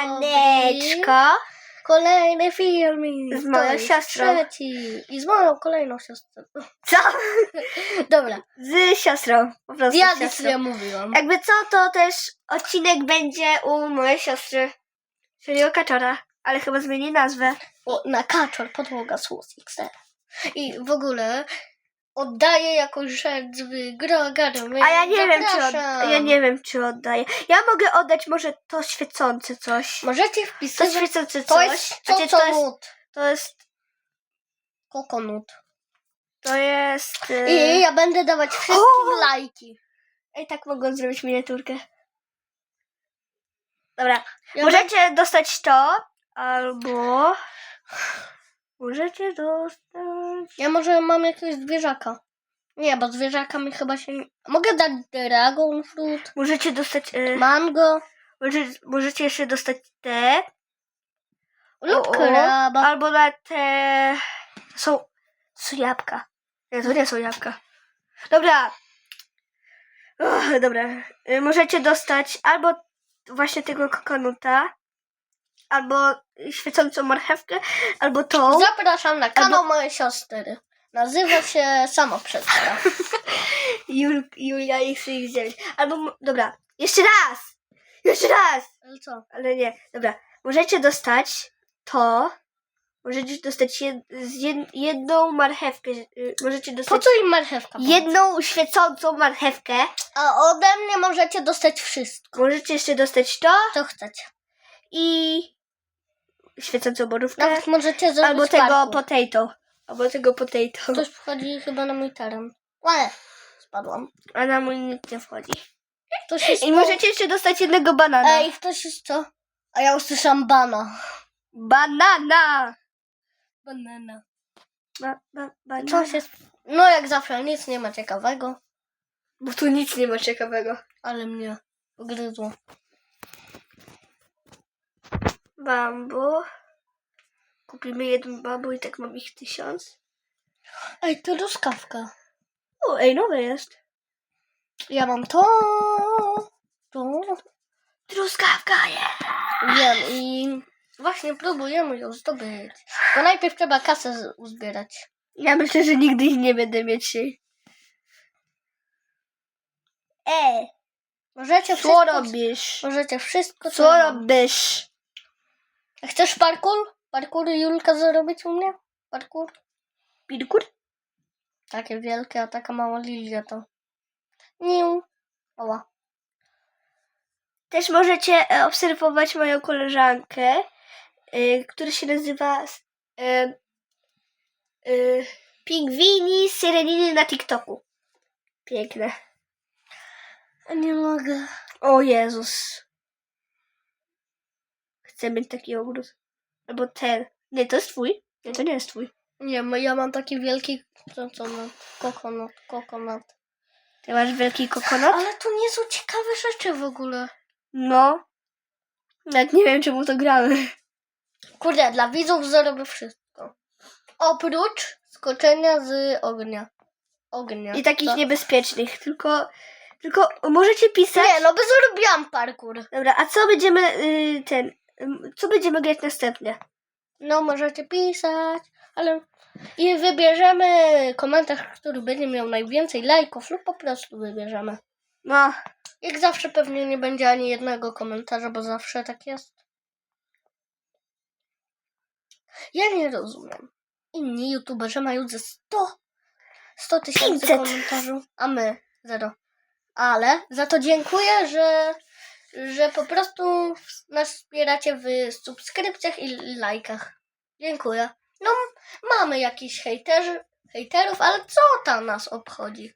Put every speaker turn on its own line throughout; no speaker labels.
Siemaneczko.
Kolejny filmik.
Z moją siostrą.
Trzeci. I z moją kolejną siostrą.
Co?
Dobra.
Z siostrą. Po prostu
Ja nic nie mówiłam.
Jakby co, to też odcinek będzie u mojej siostry. Czyli o kaczora. Ale chyba zmieni nazwę.
O, na kaczor, podłoga słów XR. I w ogóle oddaję jakąś rzecz z Grogarem.
A ja nie wiem, czy od... Ja nie wiem, czy oddaję. Ja mogę oddać może to świecące coś.
Możecie
To
wpisać.
świecące
To
coś.
jest
Znaczy, to jest.
coconut.
To jest.
Kokonut.
To jest. y,
I ja będę dawać wszystkim
O!
lajki.
Ej, tak mogą zrobić miniaturkę. Dobra.
Ja
Możecie dostać to, albo możecie dostać.
Ja może mam jakiegoś zwierzaka. Nie, bo zwierzaka mi chyba się nie... Mogę dać dragon fruit,
Możecie dostać. E,
mango
może, możecie jeszcze dostać te.
lub
o, o,
kraba.
Albo na te. Są. Są jabłka. Nie, to nie są jabłka. Dobra. Uch, dobra. E, Możecie dostać albo właśnie tego kokonuta, albo świecącą marchewkę, albo tą.
Zapraszam na kanał mojej siostry. Nazywa się Samo Przedstaw.
Jul, Julia X9. Albo, m- dobra, jeszcze raz! Jeszcze raz!
Ale co?
Ale nie, dobra. Możecie dostać to. Możecie dostać jed, z jed, jedną marchewkę. y, Możecie
Po
dostać
co im marchewka?
jedną świecącą marchewkę.
A ode mnie możecie dostać wszystko.
Możecie jeszcze dostać to
Co chcecie.
i świecącą borówkę.
Nawet możecie zrobić
Albo tego
parkour.
potato. Albo tego potato.
Ktoś wchodzi chyba na mój teren. Ale spadłam.
A na mój nikt nie wchodzi.
Ktoś jest
I możecie jeszcze dostać jednego banana.
Ej, ktoś jest co? A ja usłyszałam bana.
Banana!
Banana.
Ba, ba, banana.
Coś jest... No jak zawsze, nic nie ma ciekawego.
Bo tu nic nie ma ciekawego.
Ale mnie ugryzło.
Bambu. Kupimy jeden bambu i tak mam ich tysiąc.
Ej, to truskawka.
O, ej, nowe jest.
Ja mam to. To.
Truskawka jest.
Wiem i właśnie próbujemy ją zdobyć. Bo najpierw trzeba kasę uzbierać.
Ja myślę, że nigdy ich nie będę mieć. E,
Możecie
co
wszystko...
robisz?
Możecie wszystko...
Co robisz?
Chcesz parkour? Parkour Julka zrobić u mnie? Parkour?
Pirkur?
Takie wielkie, a taka mała lilia to... Niu. Oła.
Też możecie e, obserwować moją koleżankę, e, która się nazywa e, e, Pingwini Syreniny na TikToku. Piękne.
Nie mogę.
O Jezus. Chcę mieć taki ogród. Albo ten. Nie, to jest twój. Nie, to nie jest twój.
Nie, bo ja mam taki wielki... No, kokonat, kokonat.
Ty masz wielki kokonat?
Ale tu nie są ciekawe rzeczy w ogóle.
No. Nawet nie wiem, czemu to gramy.
Kurde, dla widzów zrobię wszystko. Oprócz skoczenia z ognia. Ognia.
I takich
To-
niebezpiecznych. Tylko, tylko możecie pisać.
Nie, no by zrobiłam parkour.
Dobra, a co będziemy y, ten. Co będziemy grać następnie?
No, możecie pisać, ale... I wybierzemy komentarz, który będzie miał najwięcej lajków lub po prostu wybierzemy.
No,
Jak zawsze pewnie nie będzie ani jednego komentarza, bo zawsze tak jest. Ja nie rozumiem. Inni youtuberzy mają ze 100 100 tysięcy
500.
komentarzy, a my zero. Ale za to dziękuję, że, że po prostu nas wspieracie w subskrypcjach i lajkach. Dziękuję. No, mamy jakiś hejterzy, hejterów, ale co tam nas obchodzi?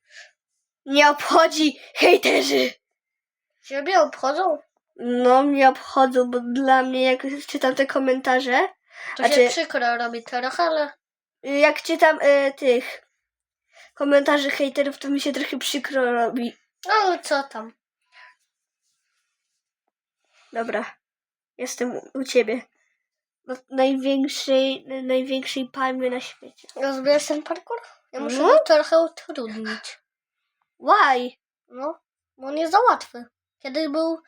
nie obchodzi hejterzy.
Ciebie obchodzą?
No, mnie obchodzą, bo dla mnie, jak czytam te komentarze,
To się
czy-
przykro robi trochę, ale
jak czytam y, tych komentarzy hejterów, to mi się trochę przykro robi.
no ale co tam?
Dobra, jestem u, ciebie. No, największej, największej palmy na świecie.
Rozbierz ten parkour? Ja muszę
No.
trochę utrudnić.
Why?
No, bo on jest za łatwy. Kiedyś był,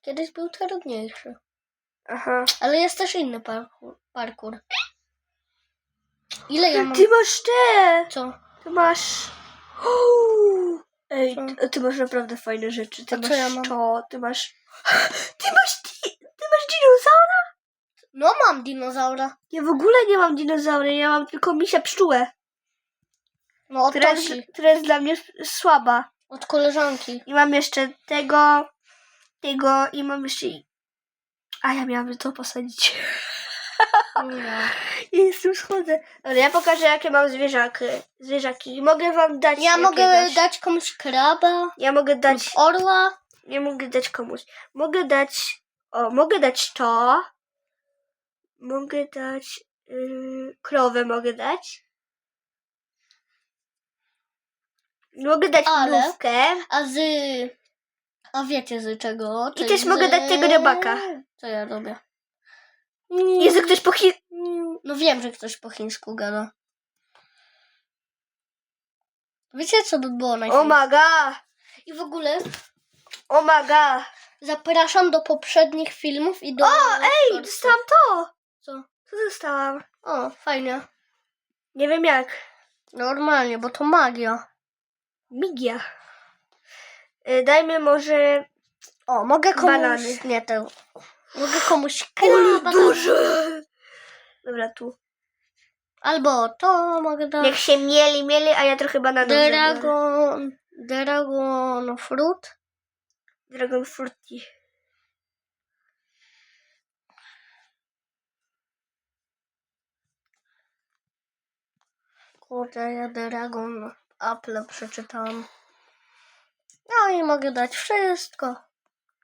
kiedyś był trudniejszy.
Aha.
Ale jest też inny parkour. parkour. Ile ja mam?
Ty masz te!
Co?
Ty masz... Uuu. Ej,
Co?
ty, ty masz naprawdę fajne rzeczy. Ty
A co
masz
ja mam?
to, ty masz... Ty masz... Di... Ty masz dinozaura?
No mam dinozaura.
Ja w ogóle nie mam dinozaura, ja mam tylko misia pszczółę,
No od
która jest,
Tosi.
która jest dla mnie s- słaba.
Od koleżanki.
I mam jeszcze tego, tego i mam jeszcze... A ja miałabym to posadzić.
Ja.
I jestem schodzę. Ale ja pokażę, jakie mam zwierzaki. zwierzaki. Mogę wam dać
Ja mogę
jakiegoś.
dać komuś kraba,
Ja mogę dać...
orła.
Nie mogę dać komuś. Mogę dać. O, mogę dać to. Mogę dać. Yy, krowę mogę dać. Mogę dać
Ale-
mrówkę.
A z... A wiecie z czego?
I też mogę dać tego rybaka.
Co ja robię?
Jezu, ktoś po chi...
No wiem, że ktoś po chińsku gada. Wiecie, co by było najfajniejsze?
maga!
I w ogóle
O maga!
zapraszam do poprzednich filmów i do...
O, ej! Dostałam to!
Co?
Co dostałam?
O, fajnie.
Nie wiem jak.
Normalnie, bo to magia.
Migia. Yy, dajmy może.
O, mogę komuś...
Banany.
Nie, to... Mogę komuś kraba
duże! Dobra, tu.
Albo to mogę dać.
Niech się mieli, mieli, a ja trochę bananów.
Dragon... Dragon fruit.
Dragon Fruity.
Kurde, ja Dragon Apple przeczytałam. No i mogę dać wszystko,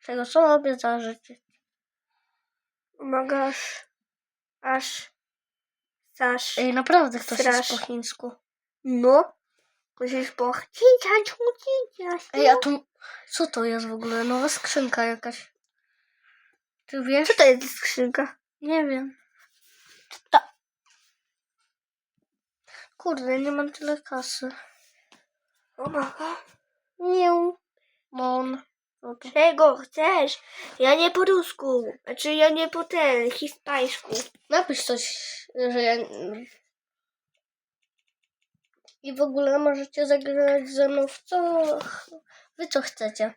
czego sobie zażyczyć.
Mogę aż, aż.
Ej, naprawdę ktoś
Strasz.
jest po chińsku.
No. Musisz po
Ej, a tu... Co to jest w ogóle? Nowa skrzynka jakaś. Ty wiesz?
Co to jest skrzynka?
Nie wiem.
To.
Kurde, nie mam tyle kasy.
O maga.
Nie. Mon. To?
Czego chcesz? Ja nie po rusku. Znaczy ja nie po ten, hiszpańsku.
Napisz coś, że ja... I w ogóle możecie zagrać ze mną w co... Wy co chcecie.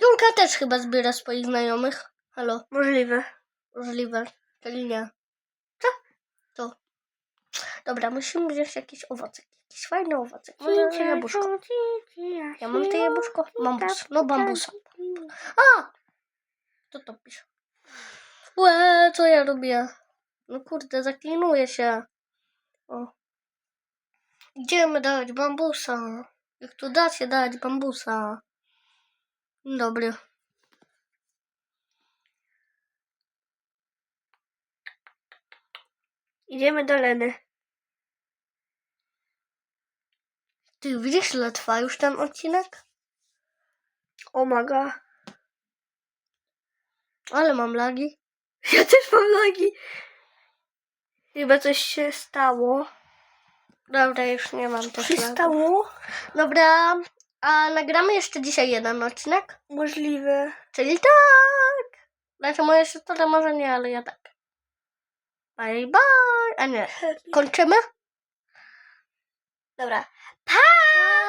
Julka też chyba zbiera swoich znajomych. Halo,
Możliwe.
możliwe. Czyli nie. Co? To. Dobra, musimy wziąć jakieś owoce. Jakieś fajne owoce. Może jabłuszko. Ja mam te jabłuszko? Bambus. No bambusa. A! Co to pisze? Łe, co ja robię? No kurde, zaklinuję się. O. Idziemy dać bambusa. Jak tu dacie dać bambusa? Dobry.
Idziemy do Leny.
Ty widzisz, ile trwa już ten odcinek?
O maga.
Ale mam lagi.
Ja też mam lagi. Chyba coś się stało.
Dobra, już nie mam
Co
też
się stało?
Dobra, a nagramy jeszcze dzisiaj jeden odcinek?
Możliwe.
Czyli tak. Znaczy moja siostra może nie, ale ja tak. Bye bye. A nie, kończymy?
Dobra. 하.